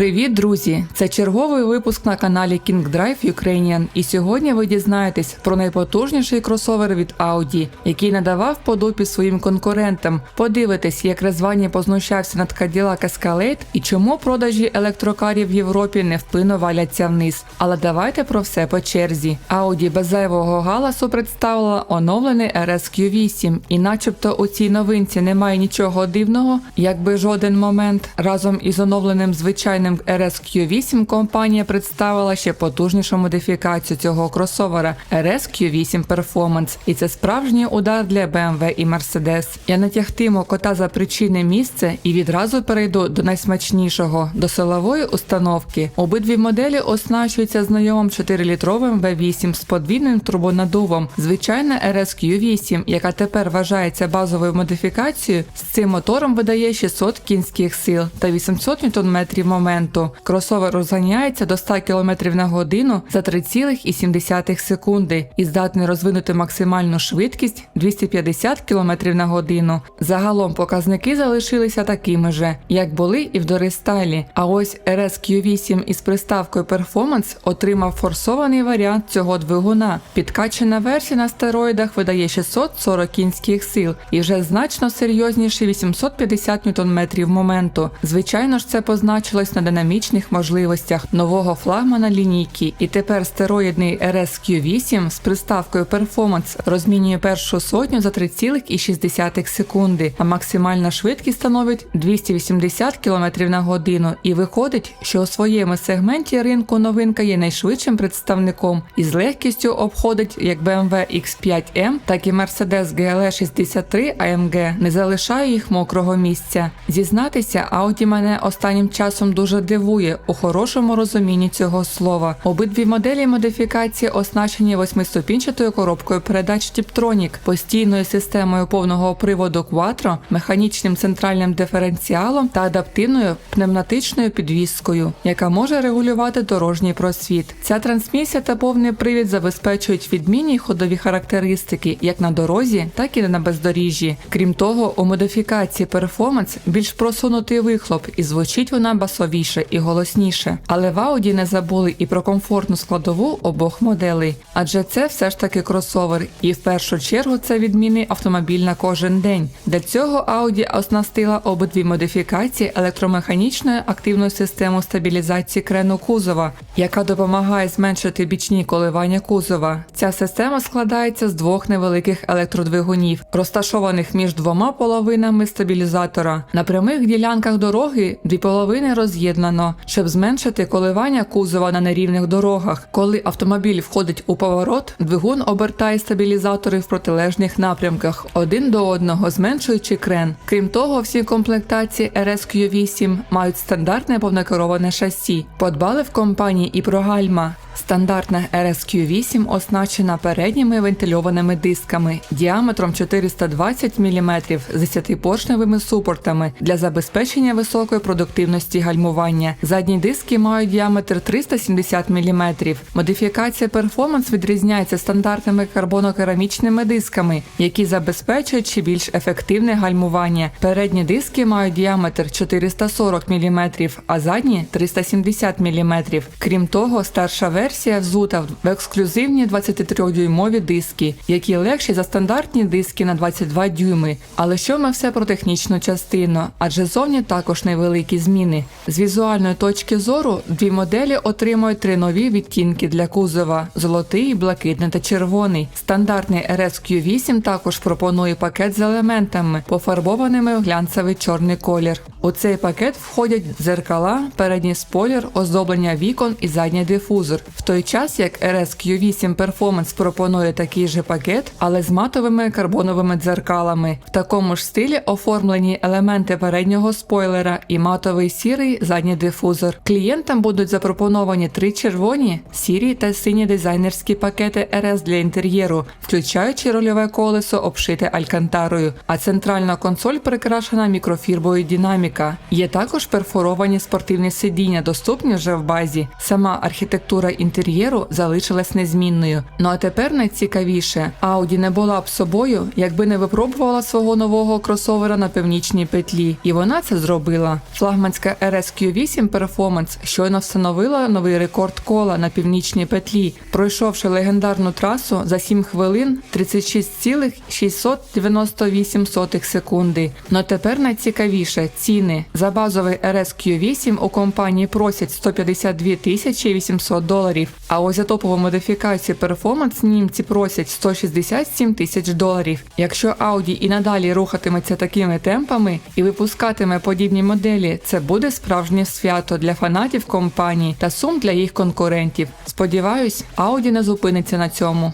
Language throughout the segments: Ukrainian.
Привіт, друзі! Це черговий випуск на каналі King Drive Ukrainian. І сьогодні ви дізнаєтесь про найпотужніший кросовер від Audi, який надавав по дупі своїм конкурентам. Подивитесь, як Резвані познущався над Cadillac Escalade і чому продажі електрокарів в Європі невпинно валяться вниз. Але давайте про все по черзі. Audi без зайвого галасу представила оновлений RS Q8, і начебто у цій новинці немає нічого дивного, якби жоден момент. Разом із оновленим звичайним RS Q8 компанія представила ще потужнішу модифікацію цього кросовера RS Q8 Performance. І це справжній удар для BMW і Mercedes. Я не тягтиму кота за причини місце і відразу перейду до найсмачнішого до силової установки. Обидві моделі оснащуються знайомим 4-літровим V8 з подвійним турбонадувом. Звичайна RS Q8, яка тепер вважається базовою модифікацією, з цим мотором видає 600 кінських сил та 800 Нм моменту. Кросовер розганяється до 100 км на годину за 3,7 секунди і здатний розвинути максимальну швидкість 250 км на годину. Загалом показники залишилися такими же, як були і в дорестайлі. А ось RS Q8 із приставкою Performance отримав форсований варіант цього двигуна. Підкачена версія на стероїдах видає 640 кінських сил і вже значно серйозніші 850 Нм моменту. Звичайно ж, це позначилось на динамічних можливостях нового флагмана лінійки. І тепер стероїдний RS Q8 з приставкою Performance розмінює першу сотню за 3,6 секунди, а максимальна швидкість становить 280 км на годину. І виходить, що у своєму сегменті ринку новинка є найшвидшим представником і з легкістю обходить як BMW X5M, так і Mercedes GLE 63 AMG, не залишає їх мокрого місця. Зізнатися, Audi мене останнім часом дуже дивує у хорошому розумінні цього слова. Обидві моделі модифікації оснащені восьмиступінчатою коробкою передач Tiptronic, постійною системою повного приводу Quattro, механічним центральним диференціалом та адаптивною пневматичною підвіскою, яка може регулювати дорожній просвіт. Ця трансмісія та повний привід забезпечують відмінні ходові характеристики як на дорозі, так і на бездоріжжі. Крім того, у модифікації Performance більш просунутий вихлоп, і звучить вона басовіше і голосніше. Але в Audi не забули і про комфортну складову обох моделей, адже це все ж таки кросовер, і в першу чергу це відмінний автомобіль на кожен день. Для цього Audi оснастила обидві модифікації електромеханічною активною системою стабілізації крену кузова, яка допомагає зменшити бічні коливання кузова. Ця система складається з двох невеликих електродвигунів, розташованих між двома половинами стабілізатора. На прямих ділянках дороги дві половини роз'єднано, щоб зменшити коливання кузова на нерівних дорогах. Коли автомобіль входить у поворот, двигун обертає стабілізатори в протилежних напрямках один до одного, зменшуючи крен. Крім того, всі комплектації RSQ8 мають стандартне повнокероване шасі. Подбали в компанії і про гальма. Стандартна RSQ8 оснащена передніми вентильованими дисками діаметром 420 мм з 10-поршневими супортами для забезпечення високої продуктивності гальмування. Задні диски мають діаметр 370 мм. Модифікація Performance відрізняється стандартними карбонокерамічними дисками, які забезпечують ще більш ефективне гальмування. Передні диски мають діаметр 440 мм, а задні 370 мм. Крім того, старша версія взута в ексклюзивні 23-дюймові диски, які легші за стандартні диски на 22 дюйми. Але що ми все про технічну частину? Адже зовні також невеликі зміни. З візуальної точки зору дві моделі отримують три нові відтінки для кузова: золотий, блакитний та червоний. Стандартний RSQ8 також пропонує пакет з елементами, пофарбованими в глянцевий чорний колір. У цей пакет входять дзеркала, передній спойлер, оздоблення вікон і задній дифузор. В той час як RSQ8 Performance пропонує такий же пакет, але з матовими карбоновими дзеркалами. В такому ж стилі оформлені елементи переднього спойлера і матовий сірий задній дифузор. Клієнтам будуть запропоновані три червоні, сірі та сині дизайнерські пакети RS для інтер'єру, включаючи рольове колесо, обшите алькантарою. А центральна консоль прикрашена мікрофірбою динаміка. Є також перфоровані спортивні сидіння, доступні вже в базі. Сама архітектура інтер'єру залишилась незмінною. Ну а тепер найцікавіше, Audi не була б собою, якби не випробувала свого нового кросовера на північній петлі, і вона це зробила. Флагманська RSQ8 Performance щойно встановила новий рекорд кола на північній петлі, пройшовши легендарну трасу за 7 хвилин 36,698 секунди. Но тепер найцікавіше ціни. За базовий RSQ8 у компанії просять 152 тисячі 800 доларів, а ось за топову модифікацію перформанс німці просять 167 тисяч доларів. Якщо Audi і надалі рухатиметься такими темпами і випускатиме подібні моделі, це буде справжнє свято для фанатів компанії та сум для їх конкурентів. Сподіваюсь, Audi не зупиниться на цьому.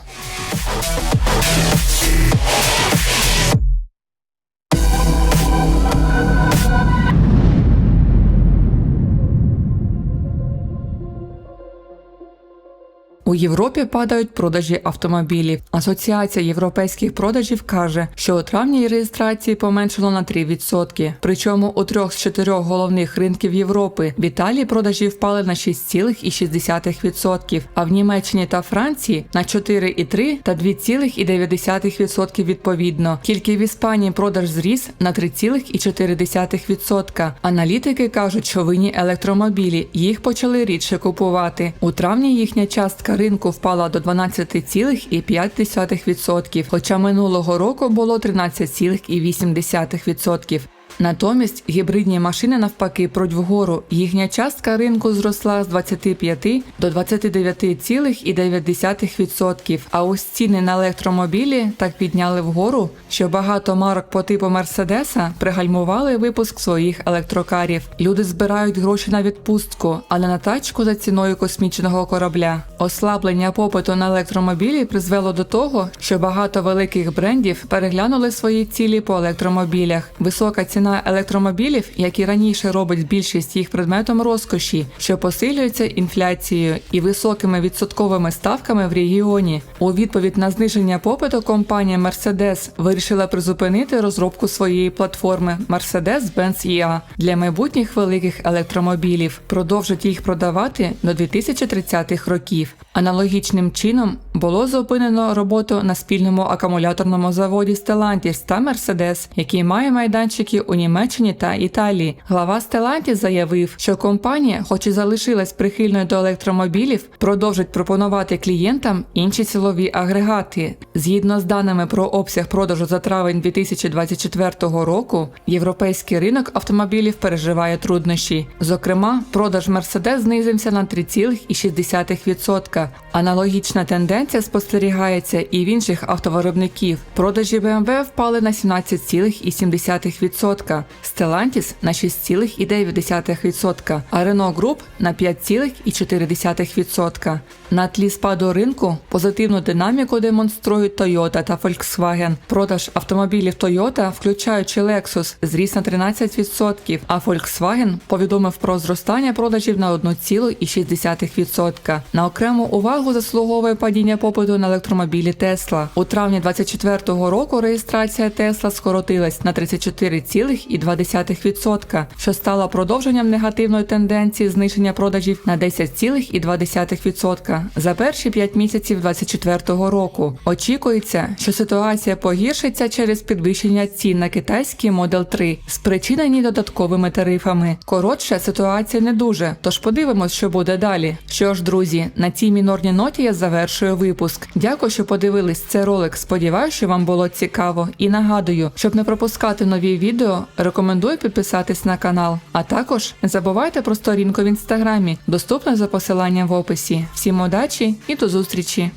Європі падають продажі автомобілів. Асоціація європейських продажів каже, що у травні реєстрації поменшало на 3%. Причому у трьох з чотирьох головних ринків Європи в Італії продажі впали на 6,6%, а в Німеччині та Франції на 4,3% та 2,9% відповідно. Тільки в Іспанії продаж зріс на 3,4%. Аналітики кажуть, що винні електромобілі їх почали рідше купувати. У травні їхня частка ринку впала до 12,5%, хоча минулого року було 13,8%. Натомість гібридні машини навпаки пруть вгору. Їхня частка ринку зросла з 25 до 29,9%. А ось ціни на електромобілі так підняли вгору, що багато марок по типу Мерседеса пригальмували випуск своїх електрокарів. Люди збирають гроші на відпустку, а не на тачку за ціною космічного корабля. Ослаблення попиту на електромобілі призвело до того, що багато великих брендів переглянули свої цілі по електромобілях. Висока ціна електромобілів, як і раніше робить більшість їх предметом розкоші, що посилюється інфляцією і високими відсотковими ставками в регіоні. У відповідь на зниження попиту компанія Mercedes вирішила призупинити розробку своєї платформи Mercedes-Benz EA для майбутніх великих електромобілів, продовжить їх продавати до 2030-х років. Аналогічним чином було зупинено роботу на спільному акумуляторному заводі Stellantis та Mercedes, який має майданчики у Німеччині та Італії. Глава Stellantis заявив, що компанія, хоч і залишилась прихильною до електромобілів, продовжить пропонувати клієнтам інші силові агрегати. Згідно з даними про обсяг продажу за травень 2024 року, європейський ринок автомобілів переживає труднощі. Зокрема, продаж Mercedes знизився на 3,6%. Аналогічна тенденція спостерігається і в інших автовиробників. Продажі BMW впали на 17,7%, Stellantis на 6,9%, а Renault Group на 5,4%. На тлі спаду ринку позитивну динаміку демонструють Toyota та Volkswagen. Продаж автомобілів Toyota, включаючи Lexus, зріс на 13%, а Volkswagen повідомив про зростання продажів на 1,6%. На окрему увагу заслуговує падіння попиту на електромобілі Tesla. У травні 2024 року реєстрація Tesla скоротилась на 34,2%, що стало продовженням негативної тенденції зниження продажів на 10,2% за перші 5 місяців 2024 року. Очікується, що ситуація погіршиться через підвищення цін на китайський Model 3, спричинені додатковими тарифами. Коротше, ситуація не дуже, тож подивимось, що буде далі. Що ж, друзі, на цій мінорній ноті я завершую випуск. Дякую, що подивились цей ролик. Сподіваюсь, що вам було цікаво. І нагадую, щоб не пропускати нові відео, рекомендую підписатись на канал. А також не забувайте про сторінку в інстаграмі, доступну за посиланням в описі. Всім удачі і до зустрічі!